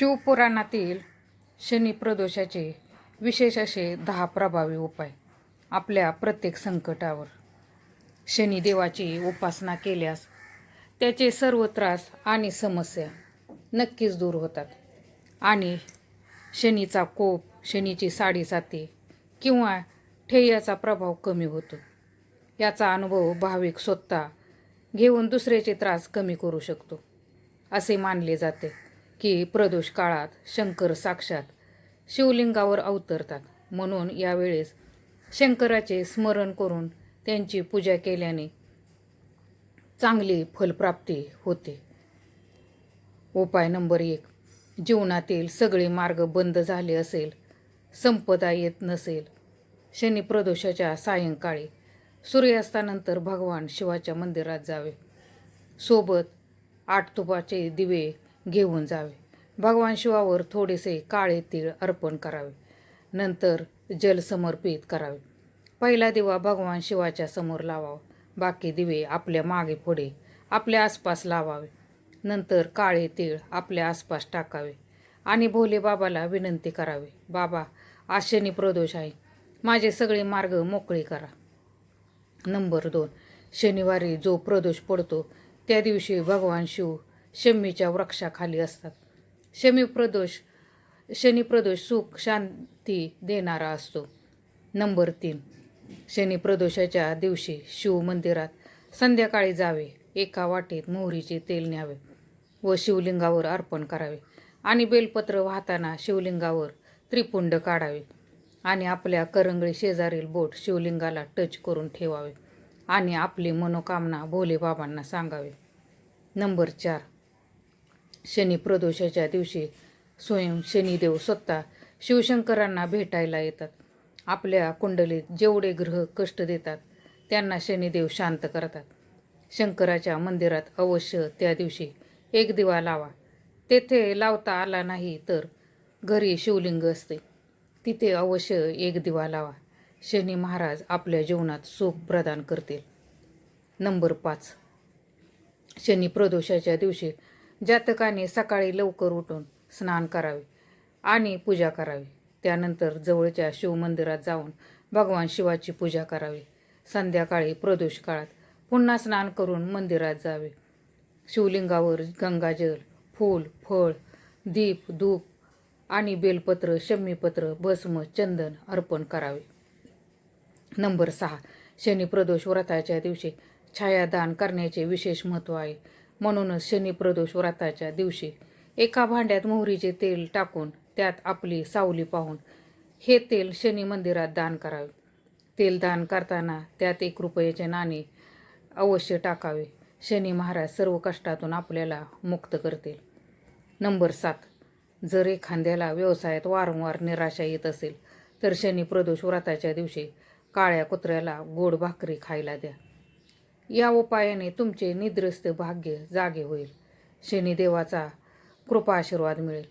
शिवपुराणातील शनी प्रदोषाचे विशेष असे दहा प्रभावी उपाय आपल्या प्रत्येक संकटावर. शनिदेवाची उपासना केल्यास त्याचे सर्व त्रास आणि समस्या नक्कीच दूर होतात. आणि शनीचा कोप शनीची साडेसाती किंवा ठेयाचा प्रभाव कमी होतो. याचा अनुभव भाविक स्वतः घेऊन दुसऱ्याचे त्रास कमी करू शकतो असे मानले जाते. की प्रदोष काळात शंकर साक्षात शिवलिंगावर अवतरतात. म्हणून यावेळेस शंकराचे स्मरण करून त्यांची पूजा केल्याने चांगली फलप्राप्ती होते. उपाय नंबर एक. जीवनातील सगळे मार्ग बंद झाले असेल संपदा येत नसेल. शनी प्रदोषाच्या सायंकाळी सूर्यास्तानंतर भगवान शिवाच्या मंदिरात जावे. सोबत आठ तुपाचे दिवे घेऊन जावे. भगवान शिवावर थोडेसे काळे तीळ अर्पण करावे. नंतर जल समर्पित करावे. पहिला दिवा भगवान शिवाच्या समोर लावावा. बाकी दिवे आपल्या मागे पुढे आपल्या आसपास लावावे. नंतर काळे तीळ आपल्या आसपास टाकावे आणि भोले बाबाला विनंती करावी. बाबा आशनी प्रदोष आहे. माझे सगळे मार्ग मोकळे करा. नंबर दोन. शनिवारी जो प्रदोष पडतो त्या दिवशी भगवान शिव शमीच्या वृक्षाखाली असतात. शमी प्रदोष शनी प्रदोष सुख शांती देणारा असतो. नंबर तीन. शनी प्रदोषाच्या दिवशी शिव मंदिरात संध्याकाळी जावे. एका वाटेत मोहरीचे तेल न्यावे व शिवलिंगावर अर्पण करावे आणि बेलपत्र वाहताना शिवलिंगावर त्रिपुंड काढावे आणि आपल्या करंगळी शेजारील बोट शिवलिंगाला टच करून ठेवावे आणि आपली मनोकामना भोले बाबांना सांगावे. नंबर चार. शनी प्रदोषाच्या दिवशी स्वयं शनिदेव स्वतः शिवशंकरांना भेटायला येतात. आपल्या कुंडलीत जेवढे ग्रह कष्ट देतात त्यांना शनिदेव शांत करतात. शंकराच्या मंदिरात अवश्य त्या दिवशी एक दिवा लावा. तेथे लावता आला नाही तर घरी शिवलिंग असते. तिथे अवश्य एक दिवा लावा. शनी महाराज आपल्या जीवनात सुख प्रदान करतील. नंबर पाच. शनी प्रदोषाच्या दिवशी जातकाने सकाळी लवकर उठून स्नान करावे आणि पूजा करावी. त्यानंतर जवळच्या शिवमंदिरात जाऊन भगवान शिवाची पूजा करावी. संध्याकाळी प्रदोष काळात पुन्हा स्नान करून मंदिरात जावे. शिवलिंगावर गंगाजल फूल फळ दीप धूप आणि बेलपत्र शमीपत्र भस्म चंदन अर्पण करावे. नंबर सहा. शनी प्रदोष व्रताच्या दिवशी छायादान करण्याचे विशेष महत्त्व आहे. म्हणूनच शनी प्रदोष व्रताच्या दिवशी एका भांड्यात मोहरीचे तेल टाकून त्यात आपली सावली पाहून हे तेल शनी मंदिरात दान करावे. तेल दान करताना त्यात एक रुपयाचे नाणे अवश्य टाकावे. शनी महाराज सर्व कष्टातून आपल्याला मुक्त करतील. नंबर सात. जर एखाद्याला व्यवसायात वारंवार निराशा येत असेल तर शनी प्रदोष व्रताच्या दिवशी काळ्या कुत्र्याला गोड भाकरी खायला द्या. या उपायाने तुमचे निद्रस्त भाग्य जागे होईल. शनिदेवाचा कृपा आशीर्वाद मिळेल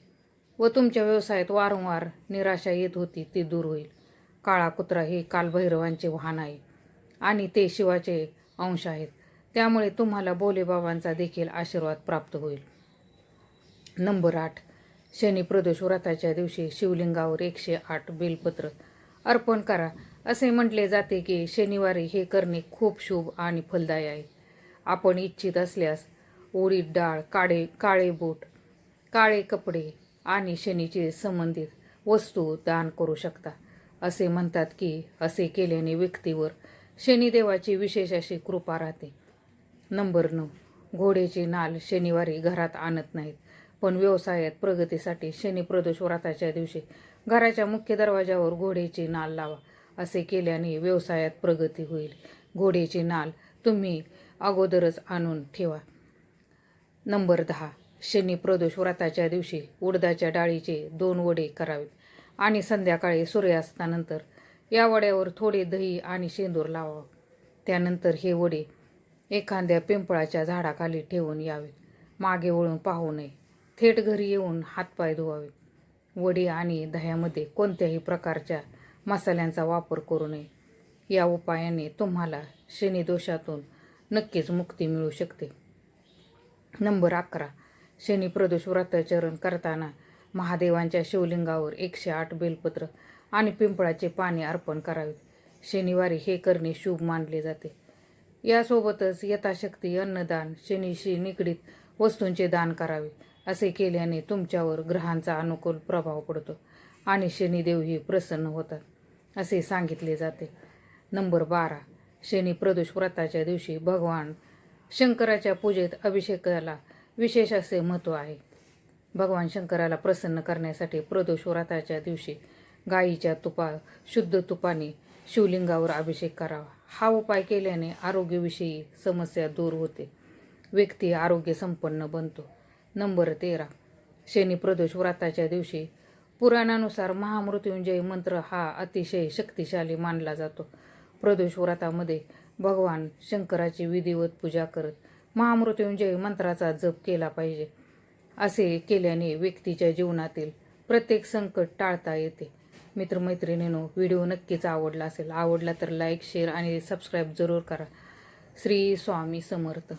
व तुमच्या व्यवसायात वारंवार निराशा येत होती ती दूर होईल. काळा कुत्रा हे कालभैरवांचे वाहन आहे आणि ते शिवाचे अंश आहेत. त्यामुळे तुम्हाला भोलेबाबांचा देखील आशीर्वाद प्राप्त होईल. नंबर आठ. शनी प्रदोष व्रताच्या दिवशी शिवलिंगावर एकशे आठ बेलपत्र अर्पण करा. असे म्हटले जाते की शनिवारी हे करणे खूप शुभ आणि फलदायी आहे. आपण इच्छित असल्यास उडीद डाळ काळे काळे बोट काळे कपडे आणि शनीचे संबंधित वस्तू दान करू शकता. असे म्हणतात की असे केल्याने व्यक्तीवर शनिदेवाची विशेष अशी कृपा राहते. नंबर नऊ. घोड्याची नाल शनिवारी घरात आणत नाहीत पण व्यवसायात प्रगतीसाठी शनी प्रदोष व्रताच्या दिवशी घराच्या मुख्य दरवाजावर घोड्याची नाल लावा. असे केल्याने व्यवसायात प्रगती होईल. घोड्याची नाल तुम्ही अगोदरच आणून ठेवा. नंबर दहा. शनी प्रदोष व्रताच्या दिवशी उडदाच्या डाळीचे दोन वडे करावेत आणि संध्याकाळी सूर्यास्तानंतर या वड्यावर थोडे दही आणि शेंदूर लावावं. त्यानंतर हे वडे एखाद्या पिंपळाच्या झाडाखाली ठेवून यावेत. मागे वळून पाहू नये. थेट घरी येऊन हातपाय धुवावेत. वडे आणि दह्यामध्ये कोणत्याही प्रकारच्या मसाल्यांचा वापर करू नये. या उपायाने तुम्हाला शनिदोषातून नक्कीच मुक्ती मिळू शकते. नंबर अकरा. शनी प्रदोष व्रताचरण करताना महादेवांच्या शिवलिंगावर एकशे आठ बेलपत्र आणि पिंपळाचे पाणी अर्पण करावे. शनिवारी हे करणे शुभ मानले जाते. यासोबतच यथाशक्ती अन्नदान शनीशी निगडीत वस्तूंचे दान करावे असे केल्याने तुमच्यावर ग्रहांचा अनुकूल प्रभाव पडतो आणि शनिदेवही प्रसन्न होतात. असे सांगितले जाते. नंबर बारा. शनी प्रदोष व्रताच्या दिवशी भगवान शंकराच्या पूजेत अभिषेकाला विशेष असे महत्त्व आहे. भगवान शंकराला प्रसन्न करण्यासाठी प्रदोष व्रताच्या दिवशी गाईच्या तुपा शुद्ध तुपाने शिवलिंगावर अभिषेक करावा. हा उपाय केल्याने आरोग्यविषयी समस्या दूर होते. व्यक्ती आरोग्य संपन्न बनतो. नंबर तेरा. शनी प्रदोष व्रताच्या दिवशी पुराणानुसार महामृत्युंजय मंत्र हा अतिशय शक्तिशाली मानला जातो. प्रदोष व्रतामध्ये भगवान शंकराची विधिवत पूजा करत महामृत्युंजय मंत्राचा जप केला पाहिजे. असे केल्याने व्यक्तीच्या जीवनातील प्रत्येक संकट टाळता येते. मित्रमैत्रिणींनो व्हिडिओ नक्कीच आवडला असेल आवडला तर लाईक शेअर आणि सबस्क्राईब जरूर करा. श्री स्वामी समर्थ.